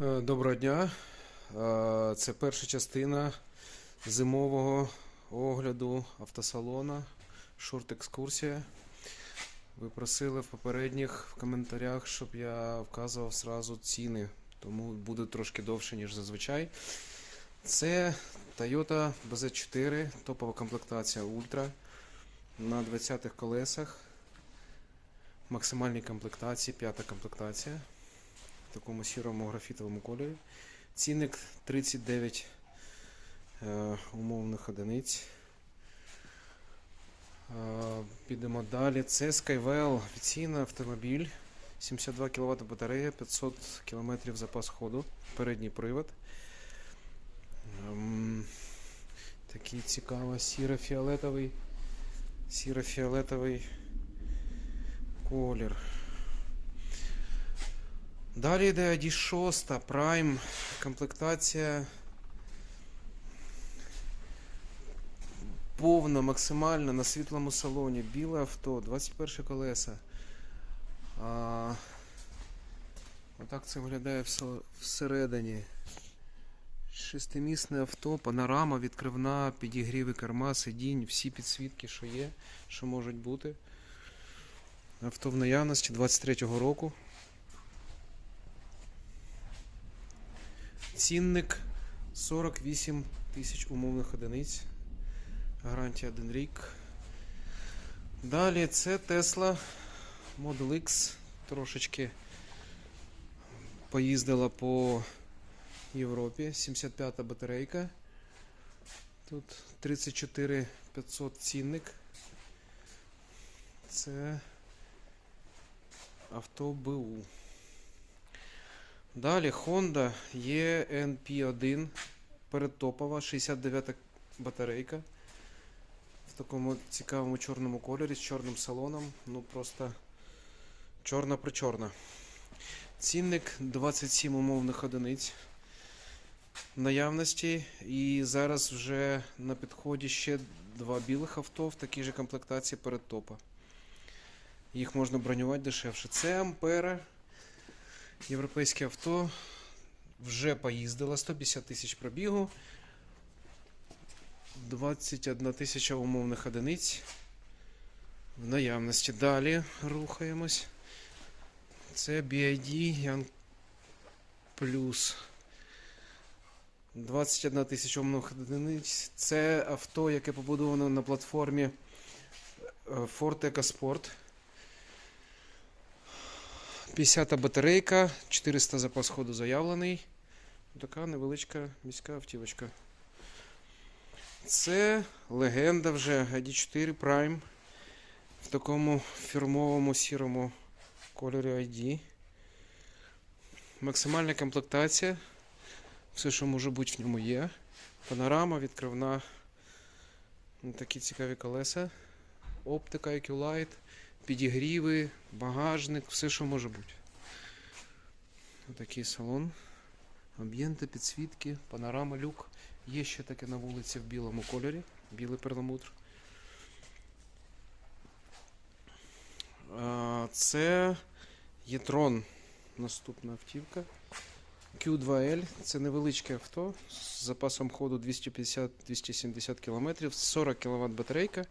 Е, Доброго дня. Е, Це перша частина зимового огляду автосалона. Шорт-екскурсія. Ви просили в попередніх в коментарях, щоб я вказував зразу ціни, тому буде трошки довше, ніж зазвичай. Це Toyota BZ4, топова комплектація Ultra на 20-х колесах. Максимальній комплектації, п'ята комплектація такому сірому графітовому кольорі. Цінник 39 е, умовних одиниць. Е, підемо далі. Це Skywell, офіційний автомобіль. 72 кВт батарея, 500 км запас ходу, передній привод. Ем, такий цікавий сіро-фіолетовий, сіро-фіолетовий колір. Далі йде ID6 Prime, комплектація повна, максимальна на світлому салоні. Біле авто, 21 колеса. А, отак це виглядає всередині. Шестимісне авто, панорама, відкривна, підігріви керма, сидінь, всі підсвітки, що є, що можуть бути. Авто в наявності 23-го року. Цінник 48 тисяч умовних одиниць. Гарантія 1 рік. Далі це Tesla Model X. Трошечки поїздила по Європі. 75-та батарейка. Тут 34 500 цінник. Це авто БУ. Далі Honda ENP1 передтопова, 69 батарейка. В такому цікавому чорному кольорі з чорним салоном. Ну просто чорна причорна. Цінник 27 умовних одиниць наявності. І зараз вже на підході ще два білих авто в такій же комплектації передтопа. Їх можна бронювати дешевше. Це Ампера. Європейське авто вже поїздило 150 тисяч пробігу, 21 тисяча умовних одиниць в наявності. Далі рухаємось. Це BID Young Plus. 21 тисяча умовних одиниць. Це авто, яке побудовано на платформі е, Ford EcoSport. 50 батарейка, 400 запас ходу заявлений. Така невеличка міська автівочка. Це легенда вже ID4 Prime в такому фірмовому сірому кольорі ID. Максимальна комплектація. Все, що може бути в ньому є. Панорама, відкривна. Такі цікаві колеса. Оптика EQ-Light підігріви, багажник, все, що може бути. Отакий салон. Амбієнти, підсвітки, панорама, люк. Є ще таке на вулиці в білому кольорі, білий перламутр. Це Єтрон. Наступна автівка. Q2L. Це невеличке авто з запасом ходу 250-270 км, 40 кВт батарейка.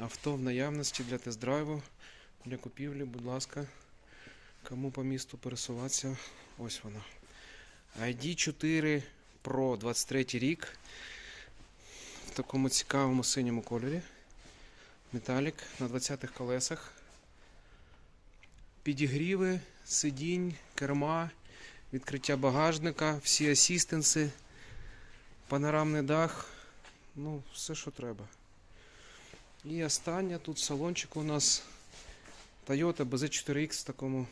Авто в наявності для тест-драйву, для купівлі, будь ласка, кому по місту пересуватися, ось вона. ID4 Pro 23 рік. В такому цікавому синьому кольорі. Металік на 20-х колесах. Підігріви, сидінь, керма, відкриття багажника, всі асістенси, панорамний дах. Ну, все, що треба. І остання тут салончик у нас Toyota BZ4X в такому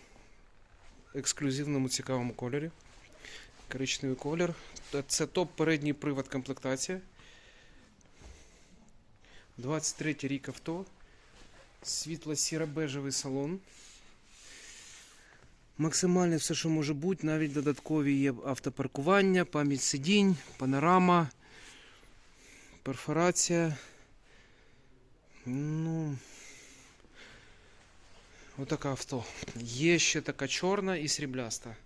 ексклюзивному цікавому кольорі. Коричневий колір. Це топ передній привод комплектація. 23 рік авто. Світло-сіро-бежевий салон. Максимальне все, що може бути, навіть додаткові є автопаркування, пам'ять сидінь, панорама, перфорація. Ну. Отака авто. Є ще така чорна і срібляста.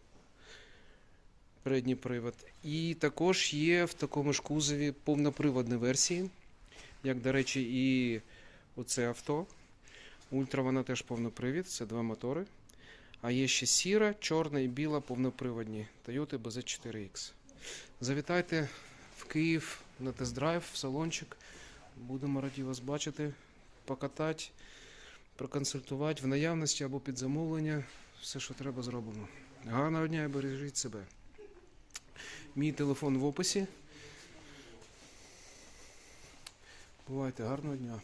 передній привод. І також є в такому ж кузові повноприводні версії, як, до речі, і оце авто. Ультра вона теж повнопривід, це два мотори. А є ще сіра, чорна і біла повноприводні Toyota BZ4X. Завітайте в Київ на тест-драйв, в салончик. Будемо раді вас бачити, покатати, проконсультувати в наявності або під замовлення. Все, що треба, зробимо. Гарного дня і бережіть себе. Мій телефон в описі. Бувайте, гарного дня.